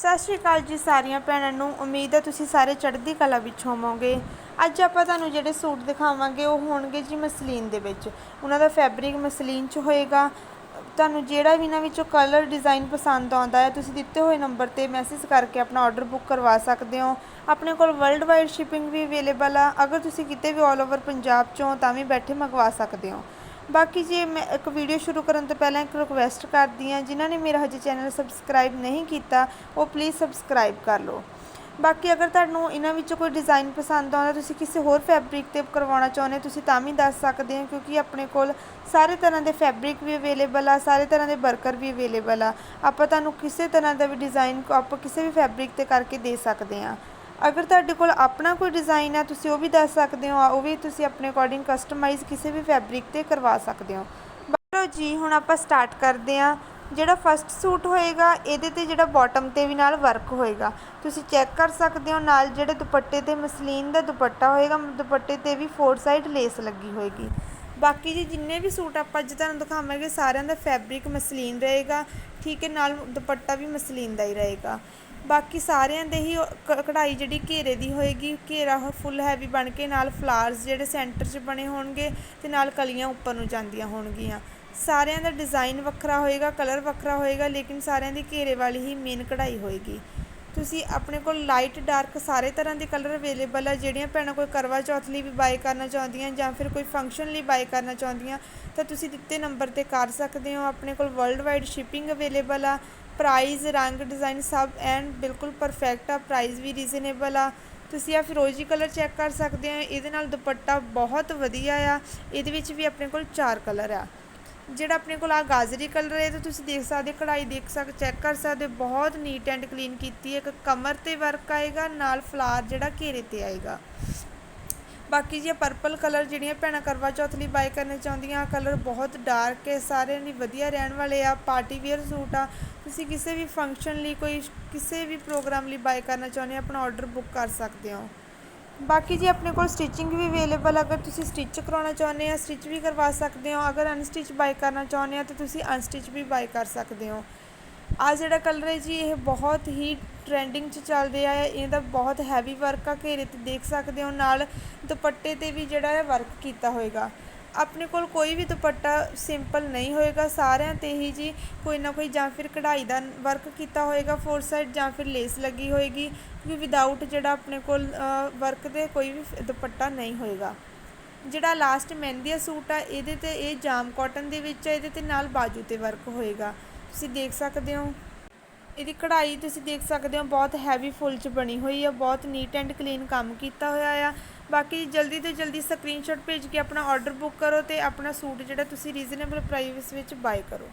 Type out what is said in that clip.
ਸਤਿ ਸ਼੍ਰੀ ਅਕਾਲ ਜੀ ਸਾਰੀਆਂ ਭੈਣਾਂ ਨੂੰ। ਉਮੀਦ ਹੈ ਤੁਸੀਂ ਸਾਰੇ ਚੜ੍ਹਦੀ ਕਲਾ ਵਿੱਚ ਹੋਵੋਗੇ। ਅੱਜ ਆਪਾਂ ਤੁਹਾਨੂੰ ਜਿਹੜੇ ਸੂਟ ਦਿਖਾਵਾਂਗੇ, ਉਹ ਹੋਣਗੇ ਜੀ ਮਸਲੀਨ ਦੇ ਵਿੱਚ। ਉਹਨਾਂ ਦਾ ਫੈਬਰਿਕ ਮਸਲੀਨ 'ਚ ਹੋਏਗਾ। ਤੁਹਾਨੂੰ ਜਿਹੜਾ ਵੀ ਇਹਨਾਂ ਵਿੱਚੋਂ ਕਲਰ ਡਿਜ਼ਾਈਨ ਪਸੰਦ ਆਉਂਦਾ ਹੈ, ਤੁਸੀਂ ਦਿੱਤੇ ਹੋਏ ਨੰਬਰ ਤੇ ਮੈਸੇਜ ਕਰਕੇ ਆਪਣਾ ਆਰਡਰ ਬੁੱਕ ਕਰਵਾ ਸਕਦੇ ਹੋ। ਆਪਣੇ ਕੋਲ ਵਰਲਡ ਵਾਈਡ ਸ਼ਿਪਿੰਗ ਵੀ ਅਵੇਲੇਬਲ ਆ। ਅਗਰ ਤੁਸੀਂ ਕਿਤੇ ਵੀ ਆਲ ਓਵਰ ਪੰਜਾਬ ਚੋਂ ਤਾਂ ਵੀ ਬੈਠੇ ਮੰਗਵਾ ਸਕਦੇ ਹੋ। ਬਾਕੀ ਜੇ ਮੈਂ ਇੱਕ ਵੀਡੀਓ ਸ਼ੁਰੂ ਕਰਨ ਤੋਂ ਪਹਿਲਾਂ ਇੱਕ ਰਿਕੁਐਸਟ ਕਰਦੀ ਹਾਂ, ਜਿਨ੍ਹਾਂ ਨੇ ਮੇਰਾ ਹਜੇ ਚੈਨਲ ਸਬਸਕ੍ਰਾਈਬ ਨਹੀਂ ਕੀਤਾ, ਉਹ ਪਲੀਜ਼ ਸਬਸਕ੍ਰਾਈਬ ਕਰ ਲਓ। ਬਾਕੀ ਅਗਰ ਤੁਹਾਨੂੰ ਇਹਨਾਂ ਵਿੱਚੋਂ ਕੋਈ ਡਿਜ਼ਾਈਨ ਪਸੰਦ ਆਉਂਦਾ, ਤੁਸੀਂ ਕਿਸੇ ਹੋਰ ਫੈਬਰਿਕ ਤੇ ਕਰਵਾਉਣਾ ਚਾਹੁੰਦੇ ਹੋ, ਤੁਸੀਂ ਤਾਂ ਵੀ ਦੱਸ ਸਕਦੇ ਹੋ, ਕਿਉਂਕਿ ਆਪਣੇ ਕੋਲ ਸਾਰੇ ਤਰ੍ਹਾਂ ਦੇ ਫੈਬਰਿਕ ਵੀ ਅਵੇਲੇਬਲ ਆ, ਸਾਰੇ ਤਰ੍ਹਾਂ ਦੇ ਵਰਕਰ ਵੀ ਅਵੇਲੇਬਲ ਆ। ਆਪਾਂ ਤੁਹਾਨੂੰ ਕਿਸੇ ਤਰ੍ਹਾਂ ਦਾ ਵੀ ਡਿਜ਼ਾਈਨ ਆਪਾਂ ਕਿਸੇ ਵੀ ਫੈਬਰਿਕ ਤੇ ਕਰਕੇ ਦੇ ਸਕਦੇ ਹਾਂ। ਅਗਰ ਤੁਹਾਡੇ ਕੋਲ ਆਪਣਾ ਕੋਈ ਡਿਜ਼ਾਈਨ ਆ ਤੁਸੀਂ ਉਹ ਵੀ ਦੱਸ ਸਕਦੇ ਹੋ, ਉਹ ਵੀ ਤੁਸੀਂ ਆਪਣੇ ਅਕੋਰਡਿੰਗ ਕਸਟਮਾਈਜ਼ ਕਿਸੇ ਵੀ ਫੈਬਰਿਕ ਤੇ ਕਰਵਾ ਸਕਦੇ ਹੋ। ਚਲੋ ਜੀ, ਹੁਣ ਆਪਾਂ ਸਟਾਰਟ ਕਰਦੇ ਹਾਂ। ਜਿਹੜਾ ਫਸਟ ਸੂਟ ਹੋਏਗਾ, ਇਹਦੇ ਤੇ ਜਿਹੜਾ ਬਾਟਮ ਤੇ ਵੀ ਨਾਲ ਵਰਕ ਹੋਏਗਾ। ਤੁਸੀਂ ਚੈੱਕ ਕਰ ਸਕਦੇ ਹੋ, ਨਾਲ ਜਿਹੜੇ ਦੁਪੱਟੇ ਤੇ ਮਸਲੀਨ ਦਾ ਦੁਪੱਟਾ ਹੋਏਗਾ, ਦੁਪੱਟੇ ਤੇ ਵੀ ਫੋਰ ਸਾਈਡ ਲੇਸ ਲੱਗੀ ਹੋਏਗੀ। ਬਾਕੀ ਜੀ, ਜਿੰਨੇ ਵੀ ਸੂਟ ਆਪਾਂ ਅੱਜ ਤੁਹਾਨੂੰ ਦਿਖਾਵਾਂਗੇ, ਸਾਰਿਆਂ ਦਾ ਫੈਬਰਿਕ ਮਸਲੀਨ ਰਹੇਗਾ। ਠੀਕ ਹੈ, ਨਾਲ ਦੁਪੱਟਾ ਵੀ ਮਸਲੀਨ ਦਾ ਹੀ ਰਹੇਗਾ। ਬਾਕੀ ਸਾਰਿਆਂ ਦੇ ਹੀ ਕ- ਕਢਾਈ ਜਿਹੜੀ ਘੇਰੇ ਦੀ ਹੋਏਗੀ, ਘੇਰਾ ਫੁੱਲ ਹੈਵੀ ਬਣ ਕੇ ਨਾਲ ਫਲਾਰਸ ਜਿਹੜੇ ਸੈਂਟਰ 'ਚ ਬਣੇ ਹੋਣਗੇ ਅਤੇ ਨਾਲ ਕਲੀਆਂ ਉੱਪਰ ਨੂੰ ਜਾਂਦੀਆਂ ਹੋਣਗੀਆਂ। ਸਾਰਿਆਂ ਦਾ ਡਿਜ਼ਾਈਨ ਵੱਖਰਾ ਹੋਏਗਾ ਕਲਰ ਵੱਖਰਾ ਹੋਏਗਾ, ਲੇਕਿਨ ਸਾਰਿਆਂ ਦੀ ਘੇਰੇ ਵਾਲੀ ਹੀ ਮੇਨ ਕਢਾਈ ਹੋਏਗੀ। ਤੁਸੀਂ ਆਪਣੇ ਕੋਲ ਲਾਈਟ ਡਾਰਕ ਸਾਰੇ ਤਰ੍ਹਾਂ ਦੇ ਕਲਰ ਅਵੇਲੇਬਲ ਆ, ਜਿਹੜੀਆਂ ਭੈਣਾਂ ਕੋਈ ਕਰਵਾ ਚੌਥ ਲਈ ਵੀ ਬਾਏ ਕਰਨਾ ਚਾਹੁੰਦੀਆਂ ਜਾਂ ਫਿਰ ਕੋਈ ਫੰਕਸ਼ਨ ਲਈ ਬਾਏ ਕਰਨਾ ਚਾਹੁੰਦੀਆਂ, ਤਾਂ ਤੁਸੀਂ ਦਿੱਤੇ ਨੰਬਰ ਤੇ ਕਰ ਸਕਦੇ ਹੋ। ਆਪਣੇ ਕੋਲ ਵਰਲਡ ਵਾਈਡ ਸ਼ਿਪਿੰਗ ਅਵੇਲੇਬਲ ਆ ਪ੍ਰਾਈਜ਼ ਰੰਗ ਡਿਜ਼ਾਈਨ ਸਭ ਐਂਡ ਬਿਲਕੁਲ ਪਰਫੈਕਟ ਆ ਪ੍ਰਾਈਜ਼ ਵੀ ਰੀਜ਼ਨੇਬਲ ਆ। ਤੁਸੀਂ ਆ ਫਿਰੋਜ਼ੀ ਕਲਰ ਚੈੱਕ ਕਰ ਸਕਦੇ ਹੋ ਇਹਦੇ ਨਾਲ ਦੁਪੱਟਾ ਬਹੁਤ ਵਧੀਆ ਆ। ਇਹਦੇ ਵਿੱਚ ਵੀ ਆਪਣੇ ਕੋਲ ਚਾਰ ਕਲਰ ਆ। ਜਿਹੜਾ ਆਪਣੇ ਕੋਲ ਆ ਗਾਜ਼ਰੀ ਕਲਰ ਹੈ ਤੇ ਤੁਸੀਂ ਦੇਖ ਸਕਦੇ ਕਢਾਈ ਦੇਖ ਸਕਦੇ ਚੈੱਕ ਕਰ ਸਕਦੇ ਹੋ, ਬਹੁਤ ਨੀਟ ਐਂਡ ਕਲੀਨ ਕੀਤੀ ਹੈ। ਇੱਕ ਕਮਰ ਤੇ ਵਰਕ ਆਏਗਾ ਨਾਲ ਫਲਾਰ ਜਿਹੜਾ ਘੇਰੇ ਤੇ ਆਏਗਾ। ਬਾਕੀ ਜੀ ਪਰਪਲ ਕਲਰ ਜਿਹੜੀਆਂ ਭੈਣਾਂ ਕਰਵਾ ਚੌਥ ਲਈ ਬਾਈ ਕਰਨਾ ਚਾਹੁੰਦੀਆਂ ਕਲਰ ਬਹੁਤ ਡਾਰਕ ਹੈ, ਸਾਰਿਆਂ ਲਈ ਵਧੀਆ ਰਹਿਣ ਵਾਲੇ ਆ ਪਾਰਟੀ ਵੇਅਰ ਸੂਟ ਆ। ਤੁਸੀਂ ਕਿਸੇ ਵੀ ਫੰਕਸ਼ਨ ਲਈ ਕੋਈ, ਕਿਸੇ ਵੀ ਪ੍ਰੋਗਰਾਮ ਲਈ ਬਾਈ ਕਰਨਾ ਚਾਹੁੰਦੇ ਹੋ, ਆਪਣਾ ਆਰਡਰ ਬੁੱਕ ਕਰ ਸਕਦੇ ਹੋ। ਬਾਕੀ ਜੀ ਆਪਣੇ ਕੋਲ ਸਟਿਚਿੰਗ ਵੀ ਅਵੇਲੇਬਲ ਅਗਰ ਤੁਸੀਂ ਸਟਿਚ ਕਰਾਉਣਾ ਚਾਹੁੰਦੇ ਆ ਸਟਿਚ ਵੀ ਕਰਵਾ ਸਕਦੇ ਹੋ, ਅਗਰ ਅਨਸਟਿਚ ਬਾਈ ਕਰਨਾ ਚਾਹੁੰਦੇ ਆ, ਤਾਂ ਤੁਸੀਂ ਅਨਸਟਿਚ ਵੀ ਬਾਈ ਕਰ ਸਕਦੇ ਹੋ। ਆਹ ਜਿਹੜਾ ਕਲਰ ਹੈ ਜੀ, ਇਹ ਬਹੁਤ ਹੀ ਟ੍ਰੈਂਡਿੰਗ 'ਚ ਚੱਲਦੇ ਆ ਇਹਦਾ ਬਹੁਤ ਹੈਵੀ ਵਰਕ ਆ, ਘੇਰੇ ਤੇ ਦੇਖ ਸਕਦੇ ਹੋ। ਨਾਲ ਦੁਪੱਟੇ ਤੇ ਵੀ ਜਿਹੜਾ ਹੈ ਵਰਕ ਕੀਤਾ ਹੋਏਗਾ। ਆਪਣੇ ਕੋਲ ਕੋਈ ਵੀ ਦੁਪੱਟਾ ਸਿੰਪਲ ਨਹੀਂ ਹੋਏਗਾ। ਸਾਰਿਆਂ ਤੇ ਹੀ ਜੀ ਕੋਈ ਨਾ ਕੋਈ ਜਾਂ ਫਿਰ ਕਢਾਈ ਦਾ ਵਰਕ ਕੀਤਾ ਹੋਏਗਾ ਫੋਰ ਸਾਈਡ ਜਾਂ ਫਿਰ ਲੇਸ ਲੱਗੀ ਹੋਏਗੀ, ਕਿਉਂਕਿ ਵਿਦਆਊਟ ਜਿਹੜਾ ਆਪਣੇ ਕੋਲ ਵਰਕ ਦੇ ਕੋਈ ਵੀ ਦੁਪੱਟਾ ਨਹੀਂ ਹੋਏਗਾ। ਜਿਹੜਾ ਲਾਸਟ ਮਹਿੰਦੀਆ ਸੂਟ ਆ, ਇਹਦੇ ਤੇ ਇਹ ਜਾਮ ਕਾਟਨ ਦੇ ਵਿੱਚ ਆ, ਇਹਦੇ ਤੇ ਨਾਲ ਬਾਜੂ ਤੇ ਵਰਕ ਹੋਏਗਾ। ਤੁਸੀਂ ਦੇਖ ਸਕਦੇ ਹੋ। ਇਹਦੀ ਕਢਾਈ ਤੁਸੀਂ ਦੇਖ ਸਕਦੇ ਹੋ, ਬਹੁਤ ਹੈਵੀ ਫੁੱਲ ਚ ਬਣੀ ਹੋਈ ਆ, ਬਹੁਤ ਨੀਟ ਐਂਡ ਕਲੀਨ ਕੰਮ ਕੀਤਾ ਹੋਇਆ ਆ। ਬਾਕੀ ਜਲਦੀ ਤੋਂ ਜਲਦੀ ਸਕਰੀਨਸ਼ਾਟ ਭੇਜ ਕੇ ਆਪਣਾ ਆਰਡਰ ਬੁੱਕ ਕਰੋ ਤੇ ਆਪਣਾ ਸੂਟ ਜਿਹੜਾ ਤੁਸੀਂ ਰੀਜ਼ਨੇਬਲ ਪ੍ਰਾਈਸ ਵਿੱਚ ਬਾਏ ਕਰੋ।